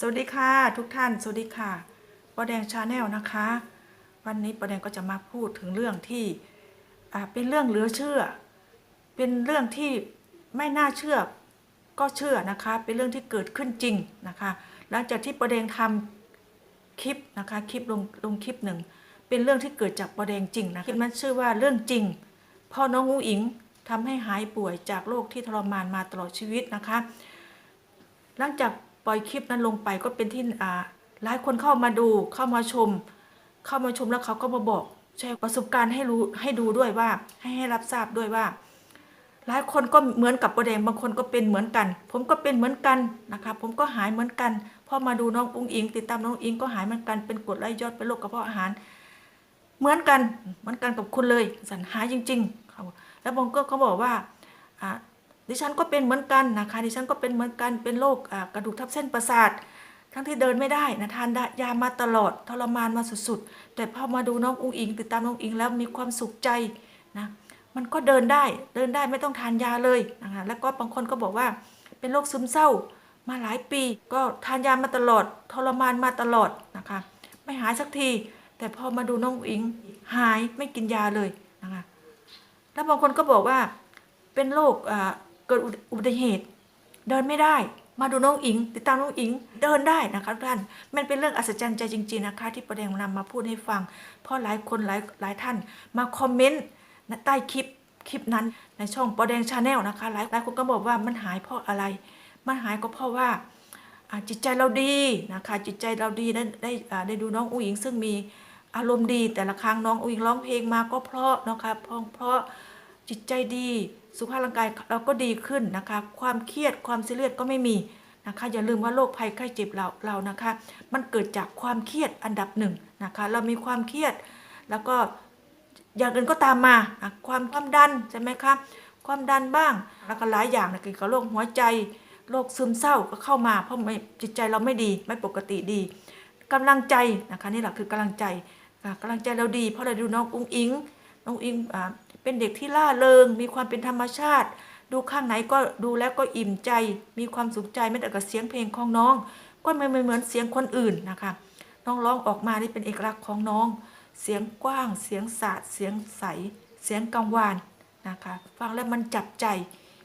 สวัสดีค่ะทุกท่านสวัสดีค่ะปอแดงชาแนลนะคะ วันนี้ปอแดงก็จะมาพูดถึงเรื่องที่เป็นเรื่องเหลือเชื่อ เป็นเรื่องที่ไม่น่าเชื่อก็เชื่อนะคะ เป็นเรื่องที่เกิดขึ้นจริงนะคะหลังจากที่ปอแดงทำคลิปนะคะคลิปลงลงคลิปหนึ่งเป็นเรื่องที่เกิดจากปอแดงจริงนะคลิปนั้นชื่อว่าเรื่องจริงพ่อน้องงูอิงทำให้หายป่วยจากโรคที่ทรมานมาตลอดชีวิตนะคะ หลังจาก ล่อยคลิปนั้นลงไปก็เป็นที่อ่าหลายคนเข้ามาดูเข้ามาชม เข้ามาชมแล้วเขาก็มาบอกแชร์ประสบการณ์ให้รู้ให้ดูด้วยว่า ให้ให้รับทราบด้วยว่า หลายคนก็เหมือนกับประเด็นบางคนก็เป็นเหมือนกัน ผมก็เป็นเหมือนกันนะคะผมก็หายเหมือนกันพอมาดูน้องอุ้งอิง ติดตามน้องอิงก็หายเหมือนกันเป็นกรดไหลย้อนเป็นโรคกระเพาะอาหาร เหมือนกันเหมือนกันกับคุณเลยสันหายจริงๆเขาแล้วบางก็เขาบอกว่าอ่า ดิฉันก็เป็นเหมือนกันนะคะดิฉันก็เป็นเหมือนกันเป็นโรคกระดูกทับเส้นประสาท ทั้งที่เดินไม่ได้นะทานยามาตลอดทรมานมาสุดๆ แต่พอมาดูน้องอุ้งอิง ติดตามน้องอิงแล้วมีความสุขใจนะมันก็เดินได้เดินได้ไม่ต้องทานยาเลยนะคะแล้วก็บางคนก็บอกว่าเป็นโรคซึมเศร้ามาหลายปีก็ทานยามาตลอดทรมานมาตลอดนะคะไม่หายสักที แต่พอมาดูน้องอิงหายไม่กินยาเลยนะคะแล้วบางคนก็บอกว่าเป็นโรค เกิดอุบัติเหตุ เดินไม่ได้ มาดูน้องอิง ติดตามน้องอิง เดินได้นะคะทุกท่านมันเป็นเรื่องอัศจรรย์ใจจริง ๆนะคะ ที่ประเด็นนำมาพูดให้ฟัง เพราะหลายคนหลายหลายท่านมาคอมเมนต์ใต้คลิปคลิปนั้นในช่องปอแดงชาแนลนะคะหลายหลายคนก็บอกว่ามันหายเพราะอะไร มันหายก็เพราะว่าจิตใจเราดีนะคะจิตใจเราดีได้ได้ได้ดูน้องอุ้งอิง ซึ่งมีอารมณ์ดีแต่ละครั้งน้องอุ้งอิงร้องเพลงมาก็เพราะนะคะเพราะเพราะจิตใจดี สุขภาพร่างกายเราก็ดีขึ้นนะคะ ความเครียดความซีเรียสก็ไม่มีนะคะ อย่าลืมว่าโรคภัยไข้เจ็บเราเรานะคะ มันเกิดจากความเครียดอันดับหนึ่งนะคะ เรามีความเครียดแล้วก็อย่างอื่นก็ตามมานะความความดันใช่ไหมคะความดันบ้างแล้วก็หลายอย่างนะเกี่ยวกับโรคหัวใจโรคซึมเศร้าก็เข้ามา เพราะจิตใจเราไม่ดีไม่ปกติดีกำลังใจนะคะนี่แหละคือกำลังใจอะกำลังใจเราดี เพราะเราดูน้องอุ้งอิงน้องอิงอ่า เป็นเด็กที่ล่าเริง มีความเป็นธรรมชาติ ดูข้างไหนก็ดูแล้วก็อิ่มใจ มีความสุขใจไม่แต่กับเสียงเพลงของน้อง ก็ไม่ไม่เหมือนเสียงคนอื่นนะคะ น้องร้องออกมานี่เป็นเอกลักษณ์ของน้อง เสียงกว้าง เสียงสาดเสียงใส เสียงกังวานนะคะ ฟังแล้วมันจับใจ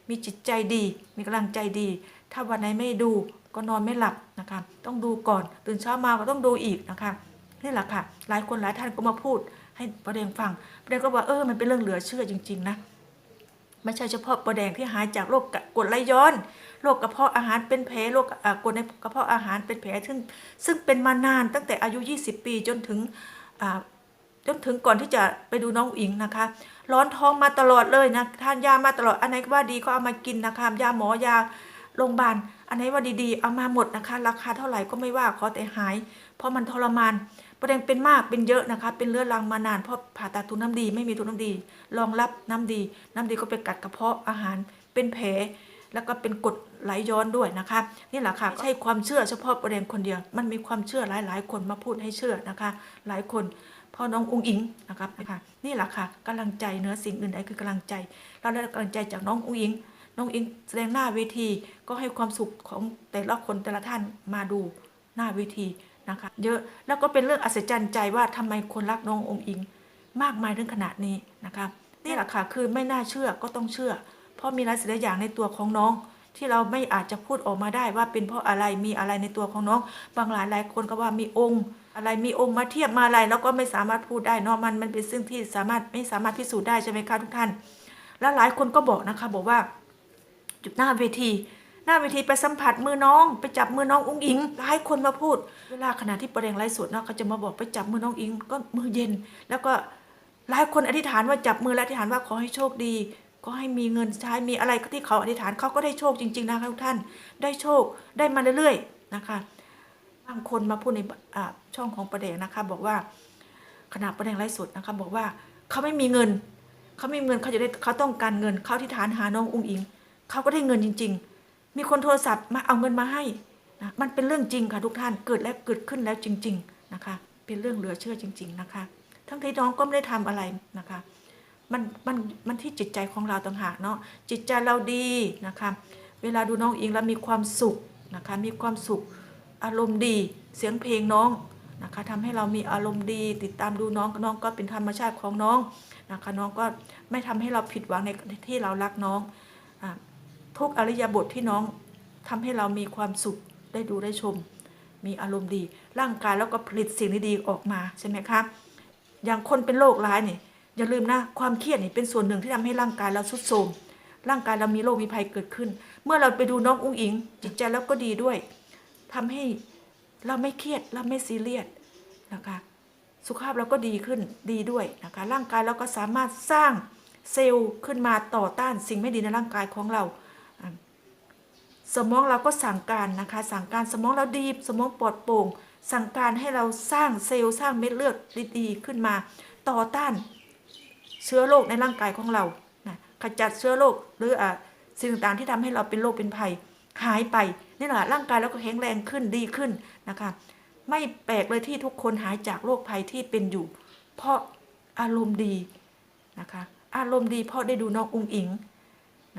มีจิตใจดี มีกำลังใจดี ถ้าวันไหนไม่ดูก็นอนไม่หลับนะคะ ต้องดูก่อน ตื่นเช้ามาก็ต้องดูอีกนะคะ นี่แหละค่ะ หลายคนหลายท่านก็มาพูด ให้ประเด็นฟังประเด็นก็ว่าเออมันเป็นเรื่องเหลือเชื่อจริง ๆ นะไม่ใช่เฉพาะประแดงที่หายจากโรคกรดไหลย้อนโรคกระเพาะอาหารเป็นแผลโรคกรดในกระเพาะอาหารเป็นแผลซึ่งซึ่งเป็นมานานตั้งแต่อายุ 20 ปีจนถึงจนถึงก่อนที่จะไปดูน้องอิงนะคะ ร้อนท้องมาตลอดเลยนะทานยามาตลอดอันไหนว่าดีก็เอามากินนะคะยาหมอยาโรงพยาบาลอันไหนว่าดีๆ เอามาหมดนะคะ ราคาเท่าไหร่ก็ไม่ว่าขอแต่หาย เพราะมันทรมาน ประเด็นเป็นมากเป็นเยอะนะคะ เป็นเรื้อรังมานานเพราะผ่าตัดทุนน้ำดี ไม่มีทุนน้ำดีรองรับน้ำดี น้ำดีก็ไปกัดกระเพาะอาหารเป็นแผลแล้วก็เป็นกดไหลย้อนด้วยนะคะ นี่แหละค่ะใช่ความเชื่อเฉพาะประเด็นคนเดียว มันมีความเชื่อหลายๆ คนมาพูดให้เชื่อนะคะ หลายคนพ่อน้ององค์อิงนะครับนะคะนี่แหละค่ะกำลังใจเหนื้อสิ่งอื่นใดคือกำลังใจ เราได้กำลังใจจากน้ององค์อิง น้องอิงแสดงหน้าเวทีก็ให้ความสุขของแต่ละคนแต่ละท่านมาดูหน้าเวที นะคะ เยอะแล้วก็เป็นเรื่องอัศจรรย์ใจว่าทำไมคนรักน้ององค์อิง มากมายถึงขนาดนี้นะคะนี่แหละค่ะคือไม่น่าเชื่อก็ต้องเชื่อ เพราะมีหลายสิ่งหลายอย่างในตัวของน้อง ที่เราไม่อาจจะพูดออกมาได้ว่าเป็นเพราะอะไรมีอะไรในตัวของน้อง บางหลายหลายคนก็ว่ามีองค์ อะไรมีองค์มาเทียบมาอะไรแล้วก็ไม่สามารถพูดได้นาะมันมันเป็นสิ่งที่สามารถไม่สามารถพิสูจน์ได้ใช่ไหมคะทุกท่าน แล้วหลายคนก็บอกนะคะบอกว่า จุดหน้าเวที หน้าเวทีไปสัมผัสมือน้อง ไปจับมือน้องอุ้งอิงหลายคนมาพูด เวลาขณะที่ประเด็นไลฟ์สดเนาะเขาจะมาบอกไปจับมือน้องอิง ก็มือเย็น แล้วก็หลายคนอธิษฐานว่าจับมือและอธิษฐานว่าขอให้โชคดี ก็ให้มีเงินใช้มีอะไรที่เขาอธิษฐานเขาก็ได้โชคจริง ๆ นะคะทุกท่านได้โชคได้มาเรื่อยๆนะคะบางคนมาพูดในช่องของประเด็นนะคะ บอกว่าขณะประเด็นไลฟ์สดนะคะ บอกว่าเขาไม่มีเงินเขาไม่มีเงินเขาจะได้เขาต้องการเงินเขาที่ฐานหาน้องอุ้งอิงเขาก็ได้เงินจริง ๆ มีคนโทรศัพท์มาเอาเงินมาให้นะมันเป็นเรื่องจริงค่ะทุกท่านเกิดแล้วเกิดขึ้นแล้วจริง ๆนะคะ เป็นเรื่องเหลือเชื่อจริง ๆนะคะ ทั้งที่น้องก็ไม่ได้ทำอะไรนะคะมันมันมันที่จิตใจของเราต่างหากเนาะจิตใจเราดีนะคะเวลาดูน้องอิงแล้วมีความสุขนะคะมีความสุขอารมณ์ดีเสียงเพลงน้องนะคะทำให้เรามีอารมณ์ดี ติดตามดูน้องน้องก็เป็นธรรมชาติของน้องนะคะน้องก็ไม่ทำให้เราผิดหวังในที่เรารักน้องอ่า ทุกอริยบทที่น้องทำให้เรามีความสุขได้ดูได้ชม มีอารมณ์ดี ร่างกายแล้วก็ผลิตสิ่งดีๆออกมาใช่ไหมครับอย่างคนเป็นโรคร้ายเนี่ยอย่าลืมนะความเครียดนี่เป็นส่วนหนึ่งที่ทำให้ร่างกายเราทรุดโทรมร่างกายเรามีโรคมีภัยเกิดขึ้น เมื่อเราไปดูน้องอุ้งอิง จิตใจเราก็ดีด้วยทำให้เราไม่เครียดเราไม่ซีเรียสนะคะสุขภาพเราก็ดีขึ้นดีด้วยนะคะร่างกายเราก็สามารถสร้างเซลล์ขึ้นมาต่อต้านสิ่งไม่ดีในร่างกายของเรา สมองเราก็สั่งการนะคะ สั่งการสมองเราดีสมองปลอดโปร่ง สั่งการให้เราสร้างเซลล์สร้างเม็ดเลือดดีๆขึ้นมา ต่อต้านเชื้อโรคในร่างกายของเรานะขจัดเชื้อโรคหรืออะสิ่งต่างๆที่ทำให้เราเป็นโรคเป็นภัยหายไปนี่แหละร่างกายเราก็แข็งแรงขึ้นดีขึ้นนะคะ ไม่แปลกเลยที่ทุกคนหายจากโรคภัยที่เป็นอยู่ เพราะอารมณ์ดีนะคะ อารมณ์ดีเพราะได้ดูน้องอุ้งอิง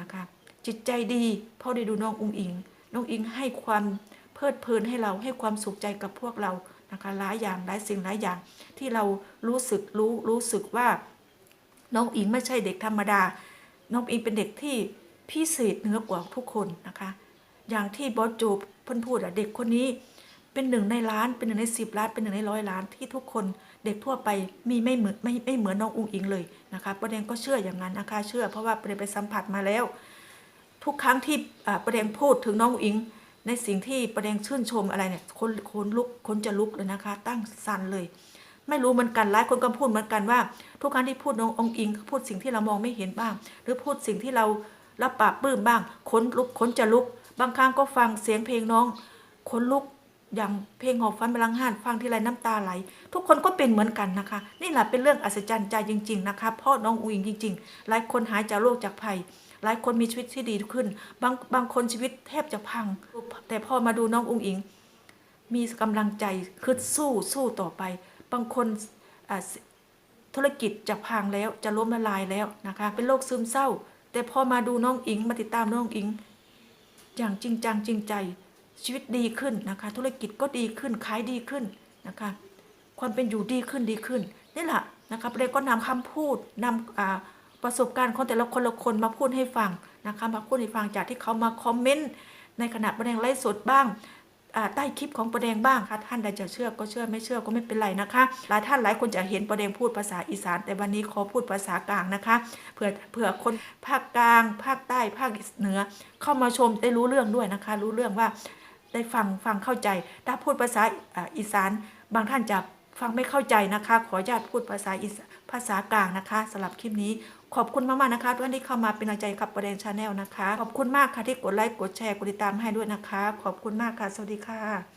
นะคะ จิตใจดีเพราะได้ดูน้องอุงอิง น้องอิงให้ความเพลิดเพลินให้เราให้ความสุขใจกับพวกเรานะคะหลายอย่างหลายสิ่งหลายอย่าง ที่เรารู้สึกรู้รู้สึกว่า น้องอิงไม่ใช่เด็กธรรมดา น้องอิงเป็นเด็กที่พิเศษเหนือกว่าทุกคนนะคะ อย่างที่บอสจเพิ่นพูดอะเด็กคนนี้เป็นหนึ่งในล้านเป็นหนึ่งในสิบล้านเป็นหนึ่งในร้อยล้านที่ทุกคนเด็กทั่วไปมีไม่เหมือนไม่ไม่เหมือนน้องอุงอิงเลยนะคะประเด็นก็เชื่ออย่างนั้นนะคะเชื่อเพราะว่าประเด็นไปสัมผัสมาแล้ว ทุกครั้งที่ประเด็นพูดถึงน้องอิง ในสิ่งที่ประเด็นชื่นชมอะไรเนี่ยคนคนลุกคนจะลุกเลยนะคะ ตั้งสันเลย ไม่รู้เหมือนกันหลายคนก็พูดเหมือนกันว่า ทุกครั้งที่พูดน้ององอิง พูดสิ่งที่เรามองไม่เห็นบ้าง หรือพูดสิ่งที่เรารับปากปลื้มบ้างขนลุกขนจะลุก บางครั้งก็ฟังเสียงเพลงน้องขนลุกอย่างเพลงหอบฟันพลังห้านฟังทีไรน้ำตาไหล ทุกคนก็เป็นเหมือนกันนะคะ นี่แหละเป็นเรื่องอัศจรรย์ใจจริง ๆ นะคะพ่อน้องอุงอิงจริง ๆ หลายคนหายจากโรคจากภัย หลายคนมีชีวิตที่ดีขึ้น บางบางคนชีวิตแทบจะพัง แต่พอมาดูน้องอุงอิง มีกำลังใจคึดสู้สู้ต่อไป บางคนธุรกิจจะพังแล้วจะล้มละลายแล้วนะคะ เป็นโรคซึมเศร้า แต่พอมาดูน้องอิงมาติดตามน้องอิง อย่างจริงจังจริงใจชีวิตดีขึ้นนะคะ ธุรกิจก็ดีขึ้นขายดีขึ้นนะคะ ความเป็นอยู่ดีขึ้นดีขึ้นนี่แหละนะคะประเด็นก็นำคำพูดนำอ่า ประสบการณ์ของแต่ละคนละคนมาพูดให้ฟังนะคะมาพูดให้ฟังจากที่เขามาคอมเมนต์ในขณะประเด็นไลฟ์สดบ้างใต้คลิปของประเด็นบ้างค่ะท่านใดจะเชื่อก็เชื่อไม่เชื่อก็ไม่เป็นไรนะคะ หลายท่านหลายคนจะเห็นประเด็นพูดภาษาอีสาน แต่วันนี้ขอพูดภาษากลางนะคะเผื่อเผื่อคนภาคกลาง ภาคใต้ภาคเหนือ เข้ามาชมได้รู้เรื่องด้วยนะคะ รู้เรื่องว่าได้ฟังฟังเข้าใจ ถ้าพูดภาษาอ่าอีสานบางท่านจะ ฟังไม่เข้าใจนะคะ ขออนุญาตพูดภาษาอีสภาษากลางนะคะสำหรับคลิปนี้ ขอบคุณมากๆนะคะทุกท่านที่เข้ามาเป็นกำลังใจกับประเด็นชาแนลนะคะ ขอบคุณมากค่ะที่กดไลค์กดแชร์กดติดตามให้ด้วยนะคะ ขอบคุณมากค่ะ สวัสดีค่ะ